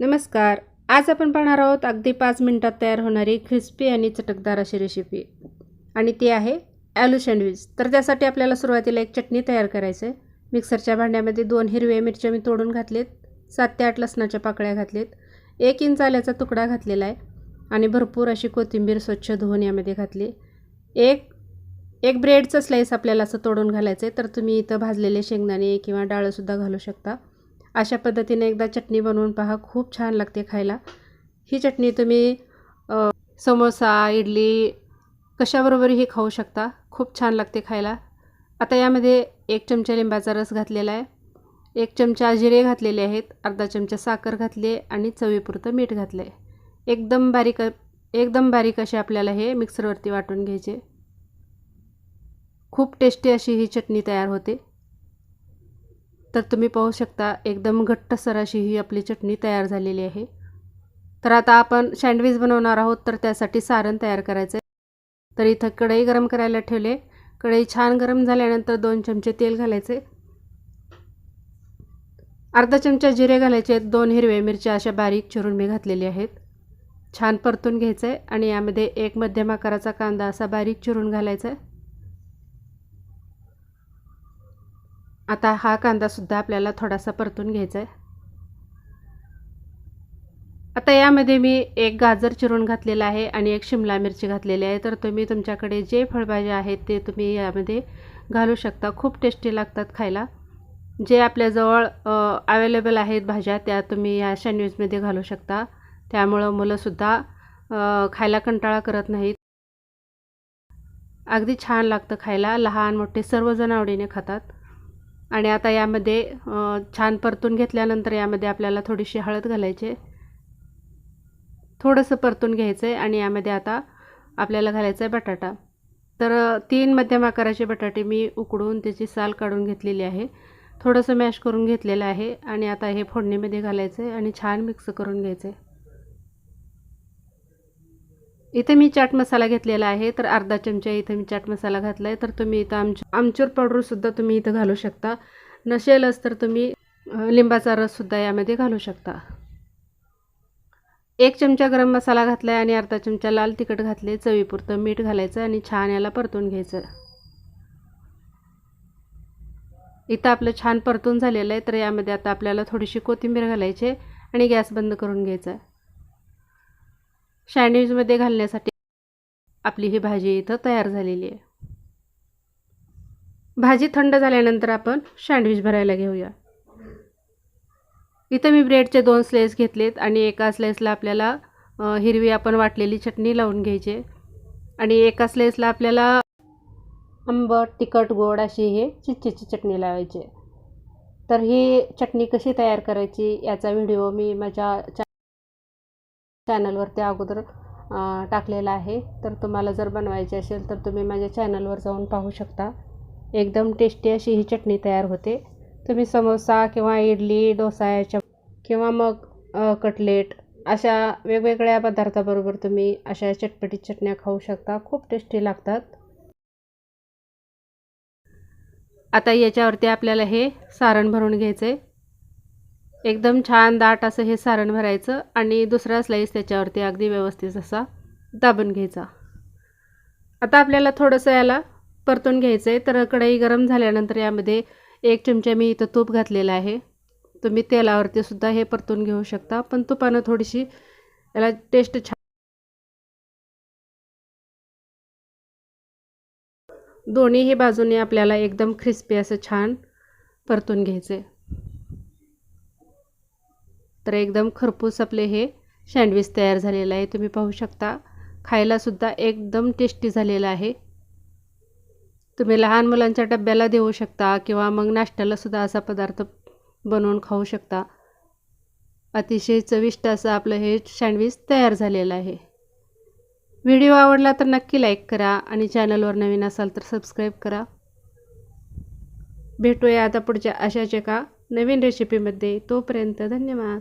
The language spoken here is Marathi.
नमस्कार. आज आपण पाहणार आहोत अगदी पाच मिनटात तयार होणारी क्रिस्पी आणि चटकदार अशी रेसिपी आणि ती आहे ॲलू सँडविच तर त्यासाठी आपल्याला सुरुवातीला एक चटणी तयार करायचं आहे मिक्सरच्या भांड्यामध्ये दोन हिरव्या मिरच्या मी तोडून घातलेत. सात ते आठ लसणाच्या पाकळ्या घातलेत. एक इंच आल्याचा तुकडा घातलेला आहे. आणि भरपूर अशी कोथिंबीर स्वच्छ धुवून यामध्ये घातली. एक एक ब्रेडचं स्लाईस आपल्याला असं तोडून घालायचं आहे तर तुम्ही इथं भाजलेले शेंगदाणे किंवा डाळंसुद्धा घालू शकता. अशा पद्धतीने एकदा चटणी बनवून पहा खूप छान लागते खायला. ही चटणी तुम्ही समोसा इडली कशाबरोबरही खाऊ शकता. खूप छान लागते खायला. आता यामध्ये एक चमचा लिंबाचा रस घातलेला आहे. एक चमचा जिरे घातलेले आहेत. अर्धा चमचा साखर घातली आणि चवीपुरतं मीठ घातलं आहे एकदम बारीक एकदम बारीक असे आपल्याला हे मिक्सरवरती वाटून घ्यायचे. खूप टेस्टी अशी ही चटणी तयार होते. तर तुम्ही पाहू शकता एकदम घट्टसर अशी ही आपली चटणी तयार झालेली आहे. तर आता आपण सँडविच बनवणार आहोत तर त्यासाठी सारण तयार करायचं आहे तर इथं कढई गरम करायला ठेवले. कढई छान गरम झाल्यानंतर दोन चमचे तेल घालायचे. अर्धा चमचा जिरे घालायचे. आहेत दोन हिरव्या मिरच्या अशा बारीक चिरून मी घातलेल्या आहेत. छान परतून घ्यायचं आहे आणि यामध्ये एक मध्यम आकाराचा कांदा असा बारीक चिरून घालायचा आहे. आता हा कांदासुद्धा आपल्याला थोडासा परतून घ्यायचा आहे आता यामध्ये मी एक गाजर चिरून घातलेला आहे आणि एक शिमला मिरची घातलेली आहे. तर तुम्ही तुमच्याकडे जे फळभाज्या आहेत ते तुम्ही यामध्ये घालू शकता. खूप टेस्टी लागतात खायला. जे आपल्याजवळ अवेलेबल आहेत भाज्या त्या तुम्ही या सँडविचमध्ये घालू शकता. त्यामुळं मुलंसुद्धा खायला कंटाळा करत नाहीत. अगदी छान लागतं खायला. लहान मोठे सर्वजण आवडीने खातात. आणि आता यामध्ये छान परतून घेतल्यानंतर यामध्ये आपल्याला थोडीशी हळद घालायची थोडंसं परतून घ्यायचं आहे आणि यामध्ये आता आपल्याला घालायचं आहे बटाटा. तर तीन मध्यम आकाराचे बटाटे मी उकडून त्याची साल काढून घेतलेली आहे. थोडंसं मॅश करून घेतलेलं आहे आणि आता हे फोडणीमध्ये घालायचं आहे आणि छान मिक्स करून घ्यायचं आहे. इथे मी चाट मसाला घेतलेला आहे तर अर्धा चमचा इथे मी चाट मसाला घातला आहे तर तुम्ही इथं आमच आमचूर पावडरसुद्धा तुम्ही इथं घालू शकता. नसेलच तर तुम्ही लिंबाचा रससुद्धा यामध्ये घालू शकता. एक चमचा गरम मसाला घातला आहे आणि अर्धा चमचा लाल तिखट घातले चवीपुरतं मीठ घालायचं आणि छान याला परतून घ्यायचं. इथं आपलं छान परतून झालेलं आहे तर यामध्ये आता आपल्याला थोडीशी कोथिंबीर घालायची आणि गॅस बंद करून घ्यायचा आहे. सँडविचमध्ये घालण्यासाठी आपली ही भाजी इथं तयार झालेली आहे. भाजी थंड झाल्यानंतर आपण सँडविच भरायला घेऊया. इथं मी ब्रेडचे दोन स्लेस घेतलेत आणि एका स्लेसला आपल्याला हिरवी आपण वाटलेली चटणी लावून घ्यायची आणि एका स्लेसला आपल्याला आंबट तिखट गोड अशी हे चिच्चीची चटणी लावायची तर ही चटणी कशी तयार करायची याचा व्हिडिओ मी माझ्या चॅनलवरती अगोदर टाकलेला आहे. तर तुम्हाला जर बनवायची असेल तर तुम्ही माझ्या चॅनलवर जाऊन पाहू शकता. एकदम टेस्टी अशी ही चटणी तयार होते. तुम्ही समोसा किंवा इडली डोसा याच्या किंवा मग कटलेट अशा वेगवेगळ्या पदार्थाबरोबर तुम्ही अशा चटपटीत चटण्या खाऊ शकता. खूप टेस्टी लागतात. आता याच्यावरती आपल्याला हे सारण भरून घ्यायचं आहे एकदम छान दाट असं हे सारण भरायचं आणि दुसरा स्लाईस त्याच्यावरती अगदी व्यवस्थित असा दाबून घ्यायचा. आता आपल्याला थोडंसं याला परतून घ्यायचं आहे तर कढई गरम झाल्यानंतर यामध्ये एक चमचा मी इथं तूप घातलेलं आहे. तुम्ही तेलावरती सुद्धा हे परतून घेऊ शकता पण तुपानं थोडीशी याला टेस्ट छान दोन्हीही बाजूने आपल्याला एकदम क्रिस्पी असं छान परतून घ्यायचं आहे तर एकदम खरपूस आपले हे सँडविच तयार झालेलं आहे. तुम्ही पाहू शकता खायलासुद्धा एकदम टेस्टी झालेलं आहे. तुम्ही लहान मुलांच्या डब्याला देऊ शकता किंवा मग नाश्त्यालासुद्धा असा पदार्थ बनवून खाऊ शकता. अतिशय चविष्ट असं आपलं हे सँडविच तयार झालेलं आहे. व्हिडिओ आवडला तर नक्की लाईक करा आणि चॅनलवर नवीन असाल तर सबस्क्राईब करा. भेटूया आता पुढच्या अशाच एका नवीन रेसिपीमध्ये तोपर्यंत धन्यवाद.